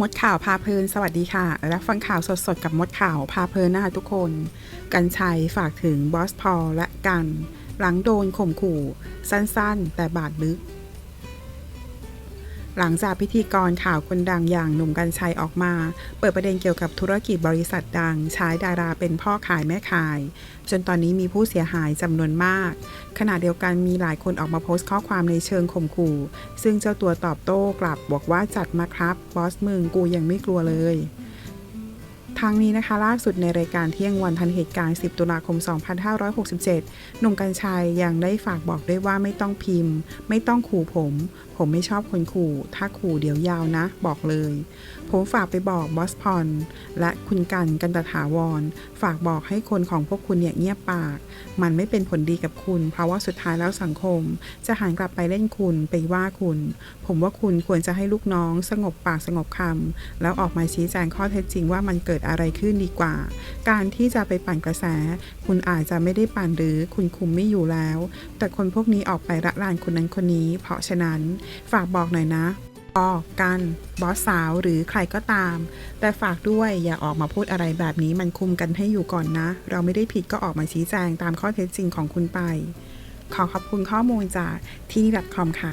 มดข่าวพาเพลินสวัสดีค่ะ รับฟังข่าวสดๆ กับมดข่าวพาเพลินนะคะทุกคน กันชัยฝากถึงบอสพอลและกัน หลังโดนข่มขู่ สั้นๆ แต่บาดลึก หลังจากพิธีกรข่าวคนดังอย่างหนุ่มกัญชัยออกมา เปิดประเด็นเกี่ยวกับธุรกิจบริษัทดัง ใช้ดาราเป็นพ่อขายแม่ขาย จนตอนนี้มีผู้เสียหายจำนวนมาก ขณะเดียวกันมีหลายคนออกมาโพสต์ข้อความในเชิงข่มขู่ ซึ่งเจ้าตัวตอบโต้กลับบอกว่าจัดมาครับบอสมึงกูยังไม่กลัวเลย ทางนี้นะคะล่าสุดในรายการเที่ยงวันทันเหตุการณ์ 10 ตุลาคม 2567 หนุ่มกัญชัยยังได้ฝากบอกด้วยว่าไม่ต้องพิมพ์ ไม่ต้องขู่ผม ผมไม่ชอบคนขู่ ถ้าขู่เดี๋ยวยาวนะ บอกเลย ผมฝากไปบอกบอสพรและคุณกันกันตถาวร ฝากบอกให้คนของพวกคุณเนี่ยเงียบปาก มันไม่เป็นผลดีกับคุณ เพราะว่าสุดท้ายแล้วสังคม จะหันกลับไปเล่นคุณไปว่าคุณ ผมว่าคุณควรจะให้ลูกน้อง สงบปากสงบคำแล้วออกมาชี้แจงข้อเท็จจริงว่ามันเกิดอะไรขึ้นดีกว่า การที่จะไปปั่นกระแส คุณอาจจะไม่ได้ปั่นหรือคุณคุมไม่อยู่แล้ว แต่คนพวกนี้ออกไปละลานคนนั้นคนนี้ เพราะฉะนั้น ฝากบอกหน่อยนะออกกันบอสสาวหรือใครก็ตาม แต่ฝากด้วยอย่าออกมาพูดอะไรแบบนี้มันคุมกันให้อยู่ก่อนนะ เราไม่ได้ผิดก็ออกมาชี้แจงตามข้อเท็จจริงของคุณไป ขอขอบคุณข้อมูลจากที่นี่ .com ค่ะ